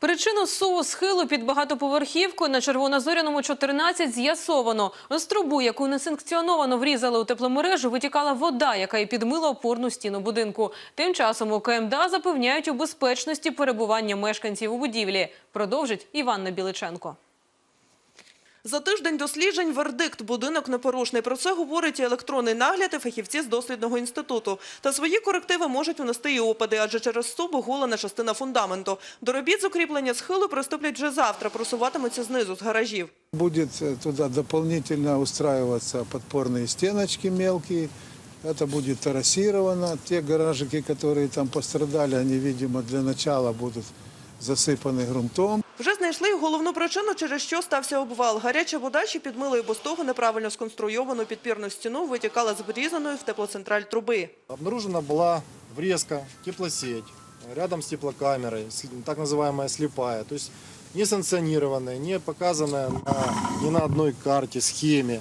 Причину суву схилу під багатоповерхівкою на Червонозоряному 14 з'ясовано. З трубу, яку несанкціоновано врізали у тепломережу, витікала вода, яка і підмила опорну стіну будинку. Тим часом у КМДА запевняють у безпечності перебування мешканців у будівлі. Продовжить Іванна Біличенко. За тиждень досліджень вердикт будинок непорушний. Про це говорить і електронний нагляд, і фахівці з дослідного інституту. Та свої корективи можуть внести і опади, адже через суб оголена частина фундаменту. До робіт з укріплення схилу приступлять вже завтра, просуватимуться знизу з гаражів. Будет э, туда дополнительно устраиваться подпорные стеночки мелкие. Это будет террасировано. Те гаражики, которые там пострадали, они, видимо, для начала будут засыпаны грунтом. Вже знайшли й головну причину, через що стався обвал. Гаряча вода, що підмила і без того неправильно сконструйовану підпірну стіну, витікала з врізаної в теплоцентраль труби. Обнаружена была врезка, теплосеть рядом с теплокамерой, с- так называемая слепая, то есть не санкционированная, не показанная на, ни на одной карте, схеме,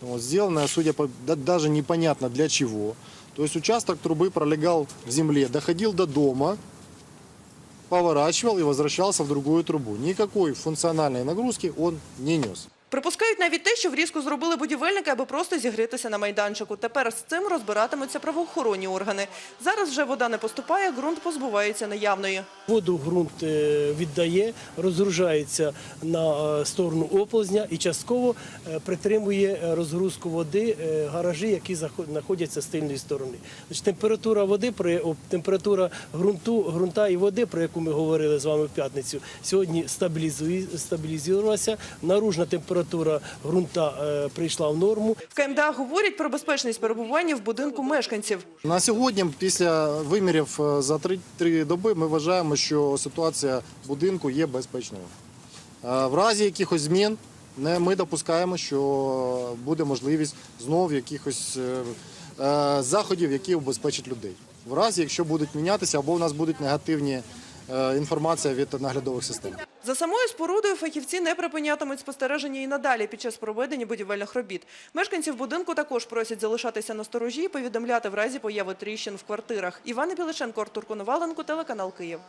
вот, сделанная, судя по, да- даже непонятно для чего. То есть участок трубы пролегал в земле, доходил до дома, поворачивал и возвращался в другую трубу. Никакой функциональной нагрузки он не нес. Припускають навіть те, що врізку зробили будівельники, аби просто зігрітися на майданчику. Тепер з цим розбиратимуться правоохоронні органи. Зараз вже вода не поступає, ґрунт позбувається наявної. Воду ґрунт е, віддає, розгружається на е, сторону оползня і частково е, притримує розгрузку води гаражі, які знаходяться з тильної сторони. Температура води при температура ґрунту, ґрунта і води, про яку ми говорили з вами в п'ятницю, сьогодні стабілізувалася. Наружна температура ґрунта е, прийшла в норму. В КМДА говорять про безпечність перебування в будинку мешканців. На сьогодні, після вимірів е, за три, три доби, ми вважаємо, що ситуація будинку є безпечною. Е, В разі якихось змін не ми допускаємо, що буде можливість знов якихось заходів, які убезпечать людей. В разі, якщо будуть мінятися або в нас будуть негативні інформація від наглядових систем. За самою спорудою фахівці не припинятимуть спостереження і надалі під час проведення будівельних робіт. Мешканців будинку також просять залишатися на сторожі і повідомляти в разі появи тріщин в квартирах. Івана Білишенко, Артур Коноваленко, телеканал Київ.